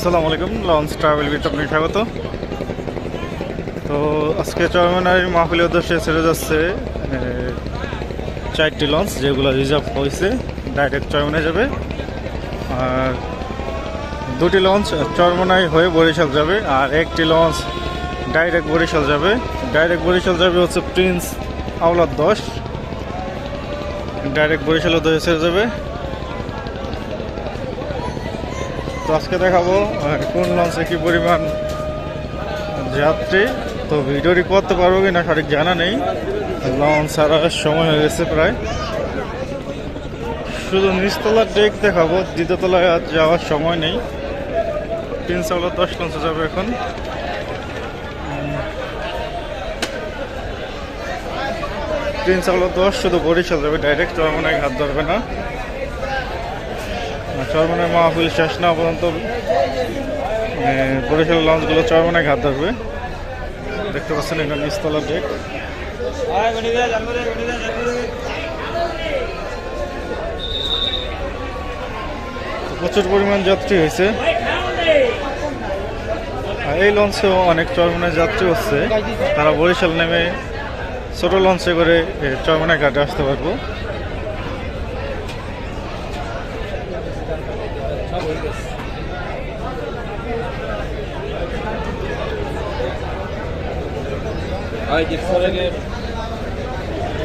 আসসালামু আলাইকুম launch travel bit আপনি স্বাগত। তো আজকে চরমনার মাহফিলের উদ্দেশ্যে ছেড়ে যাচ্ছে চারটি লঞ্চ যেগুলো রিজার্ভ হয়েছে ডাইরেক্ট চরমনায় যাবে। আর দুটি লঞ্চ চরমনাই হয়ে বরিশাল যাবে, আর একটি লঞ্চ ডাইরেক্ট বরিশাল যাবে। ডাইরেক্ট বরিশাল যাবে হচ্ছে প্রিন্স আওলাদ দশ ডাইরেক্ট বরিশাল উদ্দেশ্যে ছেড়ে যাবে। তো আজকে দেখাবো কোন লঞ্চে কি পরিমাণ যাত্রী। তো ভিডিও ভিডিওটি করতে পারব কিনা সঠিক জানা নেই। লঞ্চ ছাড়ার সময় হয়ে গেছে প্রায়। শুধু নিচতলার ডেক দেখাবো, দ্বিতীয়তলায় আর যাওয়ার সময় নেই। তিন চাউলা দশ লঞ্চে যাবে এখন। তিন চাউলা দশ শুধু বরিশাল যাবে ডাইরেক্ট চরমনায় ঘাট ধরবে না। চরমনের মাহফিল শেষ না পর্যন্ত বরিশাল লঞ্চগুলো চরমনায় ঘাট ধরবে। দেখতে পাচ্ছেন এখানে নিচতলা ডেক প্রচুর পরিমাণ যাত্রী হয়েছে। এই লঞ্চেও অনেক চরমনের যাত্রী হচ্ছে। তারা বরিশাল নেমে ছোট লঞ্চে করে এ, চরমনায় ঘাটে আসতে পারব।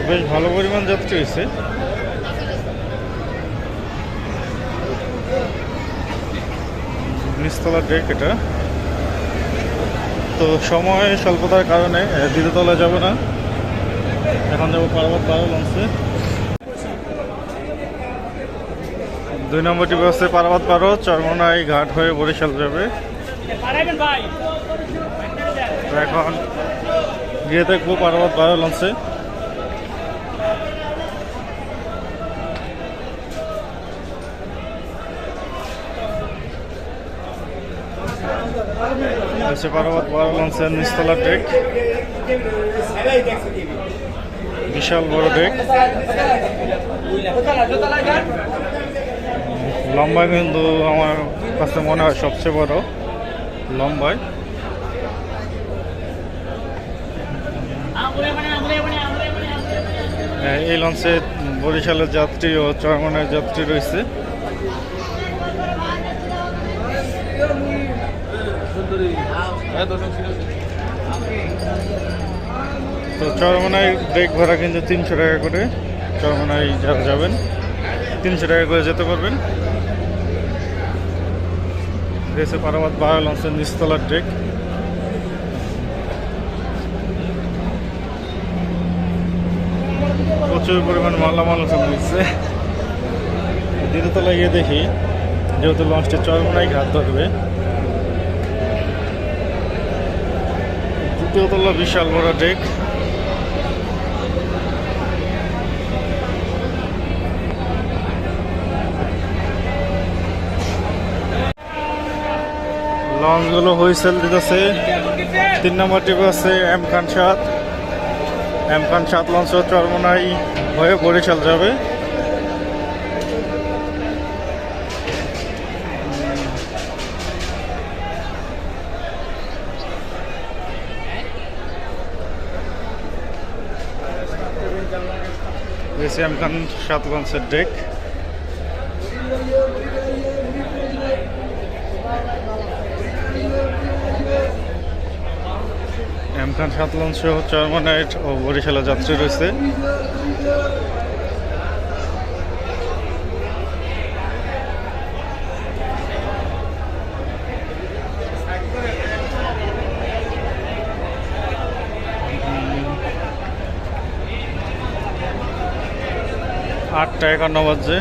বেশ ভালো পরিমাণ যাত্রী হয়েছে। নিচতলার ডেক এটা। তো সময় স্বল্পতার কারণে আহ, দ্বিতীয়তলায় যাব না। এখন যাব পার্বত বারো লঞ্চে দুই নম্বরটি ব্যবস্থায় পার্বত বারো চরমনাই ঘাট হয়ে বরিশাল যাবে। এখন গিয়ে পার্বত বারো লঞ্চের নিচতলা ডেক বিশাল বড় ডেক লম্বায় কিন্তু আমার কাছে মনে হয় সবচেয়ে বড়। লম্বায় হ্যাঁ, এই লঞ্চে বরিশালের যাত্রী ও চরমনের যাত্রী রয়েছে। তো চরমনায় ব্রেক ভাড়া কিন্তু তিনশো টাকা করে। চরমনায় যারা যাবেন, তিনশো টাকা করে যেতে পারবেন। রয়েছে পারাবাদ বারো লঞ্চের নিচতলার ডেক প্রচুর পরিমাণ মালামাল ওখানে রয়েছে দ্বিতীয়তলায় গিয়ে দেখি, যেহেতু লঞ্চটি চরমনায় ঘাট ধরবে। দ্বিতীয়তলা বিশাল বড় ডেক লঞ্চগুলো হুইসেল দিতেছে। তিন নম্বর টিপে আছে এম খান সাত এম খান সাত লঞ্চ চরমনাই হয়ে বরিশাল যাবে। এম খান সাত লঞ্চের ডেক। এম খান সাত লঞ্চ চরমনাইট ও বরিশালে যাত্রী রয়েছে। আটটা একান্ন বাজে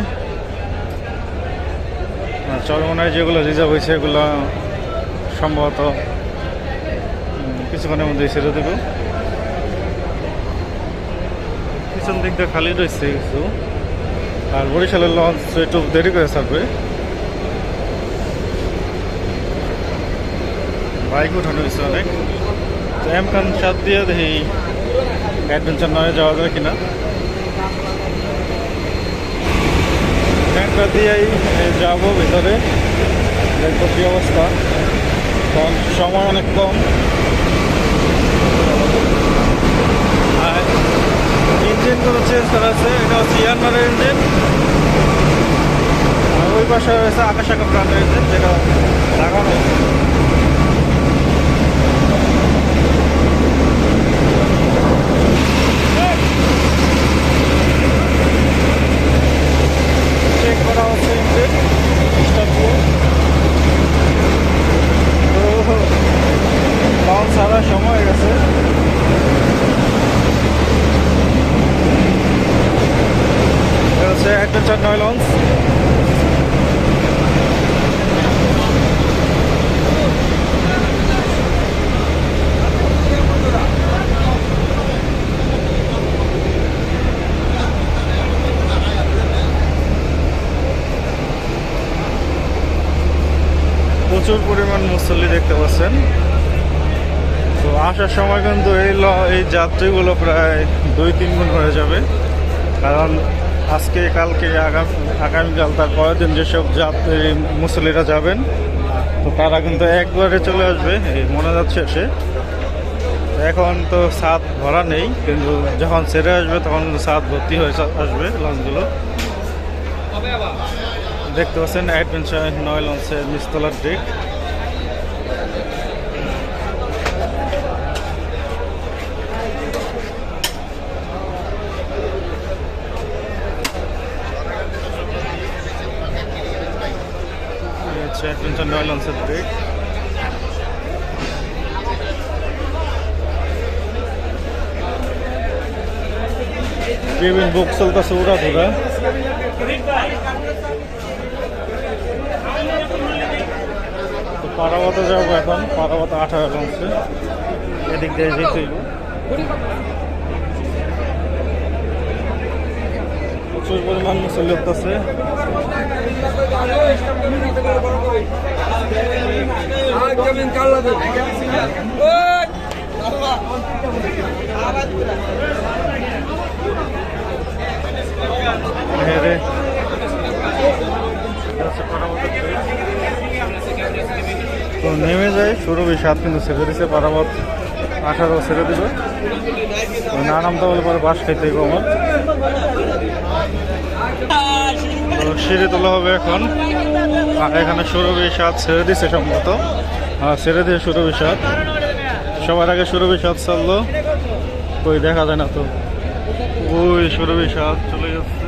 আর চরমনায় যেগুলো রিজার্ভ হয়েছে, এগুলো সম্ভবত কিছুক্ষণের মধ্যেই ছেড়ে দেবো। পিছন দিক দিয়ে খালি রয়েছে কিছু। আর বরিশালের লঞ্চ একটু দেরি করে ছাড়বে। বাইক উঠানো হয়েছে অনেক। তো এম খান সাত দিয়ে দেখি অ্যাডভেঞ্চার নয় যাওয়া যায় কিনা। দিয়েই যাব ভিতরে। দেখব কি অবস্থা। সময় অনেক কম। আর ইঞ্জিনগুলো চেঞ্জ করা আছে, এটা হচ্ছে ইয়ারমারের ইঞ্জিন ওই পাশে রয়েছে আকাশ আকা ব্র্যান্ডের ইঞ্জিন যেটা লাগানো হয়েছে। চেক করা হচ্ছে ইঞ্জিন স্টার্ট দিয়ে তো লঞ্চ ছাড়ার সময় হয়ে গেছে এটা হচ্ছে অ্যাডভেঞ্চার নয় লঞ্চ প্রচুর পরিমাণ মুসল্লি দেখতে পাচ্ছেন তো আসার সময় কিন্তু এই ল- এই যাত্রীগুলো প্রায় দুই, তিন গুণ হয়ে যাবে। কারণ আজকে, কালকে আগাম আগামীকাল, তার পরের দিন যেসব যাত্রী, মুসল্লিরা যাবেন, তো তারা কিন্তু একবারে চলে আসবে, এই মনে যাচ্ছে সে এখন তো সাত ভরা নেই, কিন্তু যখন ছেড়ে আসবে, তখন কিন্তু ভর্তি হয়ে আসবে লঞ্চগুলো। দেখতে পাচ্ছেন, অ্যাডভেঞ্চার নয় লঞ্চের নিচতলার ডেক এই নয় লঞ্চের ডেক কেবিন বুক চলতেছে উড়া ধুরা তো পারাবতে যাব এখন পারাবতে আঠারো লঞ্চে এদিক দিয়ে যেতেই প্রচুর পরিমাণ মুসল্লি আছে। তো নেমে যায় শুরু সাত কিন্তু ছেড়ে দিছে পারাবত আঠারো ছেড়ে দিল। ওই না নামতে বলে পরে বাস খাইতে আমার সিঁড়ি তোলা হবে এখন। এখানে সুরভি সাত ছেড়ে দিছে সম্ভবত। আর ছেড়ে দিয়ে সুরভি সাত সবার আগে সুরভি সাত ছাড়লো। কই, দেখা যায় না তো। ওই সুরভি সাত চলে যাচ্ছে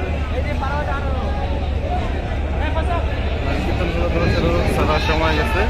সময় গেছে।